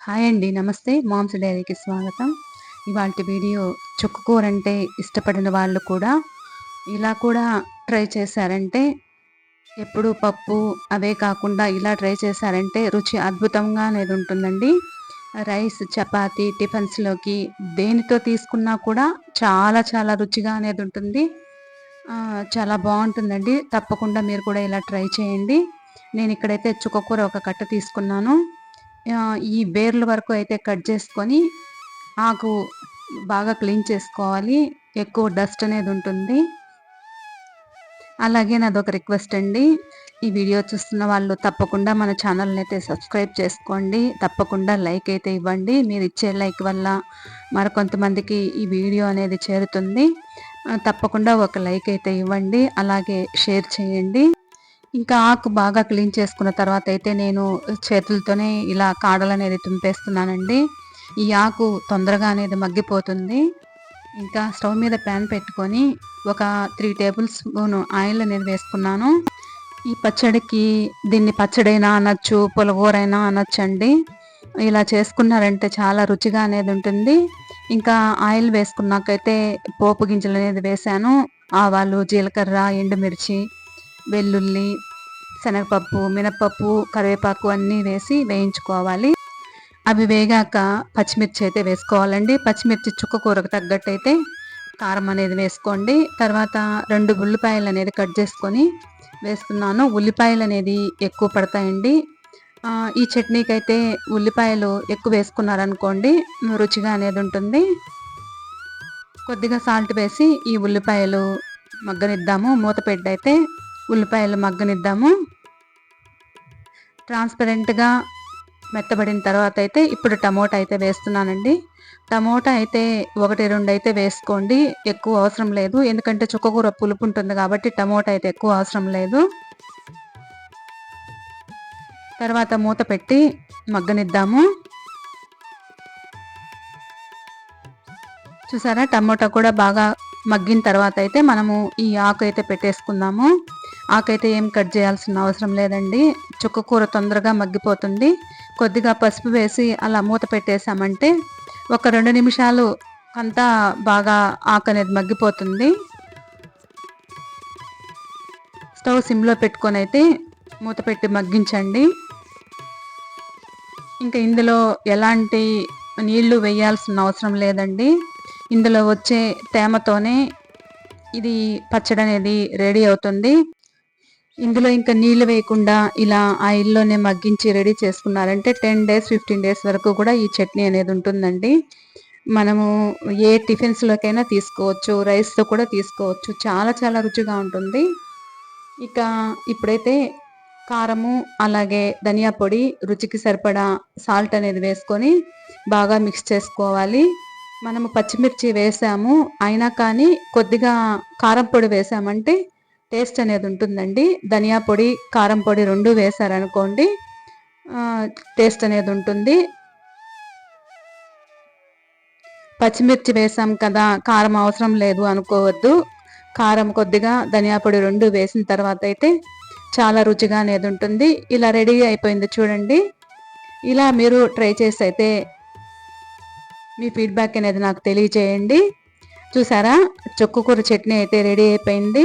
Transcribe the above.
Hi అండి నమస్తే. Moms డైరీకి స్వాగతం. ఇవాళ వీడియో చుక్కకూర అంటే ఇష్టపడిన వాళ్ళు కూడా ఇలా కూడా ట్రై చేశారంటే ఎప్పుడు పప్పు అవే కాకుండా ఇలా ట్రై చేశారంటే రుచి అద్భుతంగా అనేది ఉంటుందండి. రైస్ చపాతి టిఫిన్స్లోకి దేనితో తీసుకున్నా కూడా చాలా చాలా రుచిగా అనేది ఉంటుంది. చాలా బాగుంటుందండి. తప్పకుండా మీరు కూడా ఇలా ట్రై చేయండి. నేను ఇక్కడైతే చుక్కకూర ఒక కట్ట తీసుకున్నాను. ఈ బేర్ల వరకు అయితే కట్ చేసుకొని ఆకు బాగా క్లీన్ చేసుకోవాలి. ఎక్కువ డస్ట్ అనేది ఉంటుంది. అలాగే నాది ఒక రిక్వెస్ట్ అండి. ఈ వీడియో చూస్తున్న వాళ్ళు తప్పకుండా మన ఛానల్ని అయితే సబ్స్క్రైబ్ చేసుకోండి. తప్పకుండా లైక్ అయితే ఇవ్వండి. మీరు ఇచ్చే లైక్ వల్ల మరికొంతమందికి ఈ వీడియో అనేది చేరుతుంది. తప్పకుండా ఒక లైక్ అయితే ఇవ్వండి. అలాగే షేర్ చేయండి. ఇంకా ఆకు బాగా క్లీన్ చేసుకున్న తర్వాత అయితే నేను చేతులతోనే ఇలా కాడలు అనేది తుంపేస్తున్నానండి. ఈ ఆకు తొందరగా అనేది మగ్గిపోతుంది. ఇంకా స్టవ్ మీద ప్యాన్ పెట్టుకొని ఒక త్రీ టేబుల్ స్పూన్ ఆయిల్ అనేది వేసుకున్నాను. ఈ పచ్చడికి దీన్ని పచ్చడైనా అనొచ్చు పులగూరైనా అనొచ్చండి. ఇలా చేసుకున్నారంటే చాలా రుచిగా అనేది ఉంటుంది. ఇంకా ఆయిల్ వేసుకున్నాకైతే పోపు గింజలు అనేది వేసాను ఆవాలు జీలకర్ర ఎండుమిర్చి వెల్లుల్లి శనగపప్పు మినపప్పు కరివేపాకు అన్నీ వేసి వేయించుకోవాలి. అవి వేగాక పచ్చిమిర్చి అయితే వేసుకోవాలండి. పచ్చిమిర్చి చుక్క కూరకు తగ్గట్టు అయితే కారం అనేది వేసుకోండి. తర్వాత రెండు ఉల్లిపాయలు అనేది కట్ చేసుకొని వేస్తున్నాను. ఉల్లిపాయలు అనేది ఎక్కువ పడతాయండి. ఈ చట్నీకి అయితే ఉల్లిపాయలు ఎక్కువ వేసుకున్నారనుకోండి రుచిగా అనేది ఉంటుంది. కొద్దిగా సాల్ట్ వేసి ఈ ఉల్లిపాయలు మగ్గనిద్దాము. మూత అయితే ఉల్లిపాయలు మగ్గనిద్దాము. ట్రాన్స్పరెంట్గా మెత్తబడిన తర్వాత అయితే ఇప్పుడు టమోటా అయితే వేస్తున్నానండి. టమోటా అయితే ఒకటి రెండు అయితే వేసుకోండి. ఎక్కువ అవసరం లేదు. ఎందుకంటే చుక్కకూర పులుపు ఉంటుంది కాబట్టి టమోటా అయితే ఎక్కువ అవసరం లేదు. తర్వాత మూత పెట్టి మగ్గనిద్దాము. చూసారా? టమోటా కూడా బాగా మగ్గిన తర్వాత అయితే మనము ఈ ఆకు అయితే పెట్టేసుకుందాము. ఆకైతే ఏం కట్ చేయాల్సిన అవసరం లేదండి. చుక్క కూర తొందరగా మగ్గిపోతుంది. కొద్దిగా పసుపు వేసి అలా మూత పెట్టేసామంటే ఒక రెండు నిమిషాలు అంతా బాగా ఆకు అనేది మగ్గిపోతుంది. స్టవ్ సిమ్లో పెట్టుకొని అయితే మూత పెట్టి మగ్గించండి. ఇంకా ఇందులో ఎలాంటి నీళ్ళు వేయాల్సిన అవసరం లేదండి. ఇందులో వచ్చే తేమతోనే ఇది పచ్చడి అనేది రెడీ అవుతుంది. ఇందులో ఇంకా నీళ్ళు వేయకుండా ఇలా ఆయిల్లోనే మగ్గించి రెడీ చేసుకున్నారంటే టెన్ డేస్ ఫిఫ్టీన్ డేస్ వరకు కూడా ఈ చట్నీ అనేది ఉంటుందండి. మనము ఏ టిఫిన్స్లోకైనా తీసుకోవచ్చు రైస్తో కూడా తీసుకోవచ్చు. చాలా చాలా రుచిగా ఉంటుంది. ఇక ఇప్పుడైతే కారము అలాగే ధనియా పొడి రుచికి సరిపడా సాల్ట్ అనేది వేసుకొని బాగా మిక్స్ చేసుకోవాలి. మనము పచ్చిమిర్చి వేసాము అయినా కానీ కొద్దిగా కారం పొడి వేసామంటే టేస్ట్ అనేది ఉంటుందండి. ధనియా పొడి కారం పొడి రెండు వేశారనుకోండి టేస్ట్ అనేది ఉంటుంది. పచ్చిమిర్చి వేసాం కదా కారం అవసరం లేదు అనుకోవద్దు. కారం కొద్దిగా ధనియా పొడి రెండు వేసిన తర్వాత అయితే చాలా రుచిగా అనేది ఉంటుంది. ఇలా రెడీ అయిపోయింది చూడండి. ఇలా మీరు ట్రై చేసి అయితే మీ ఫీడ్బ్యాక్ అనేది నాకు తెలియజేయండి. చూసారా? చొక్కుకూర చట్నీ అయితే రెడీ అయిపోయింది.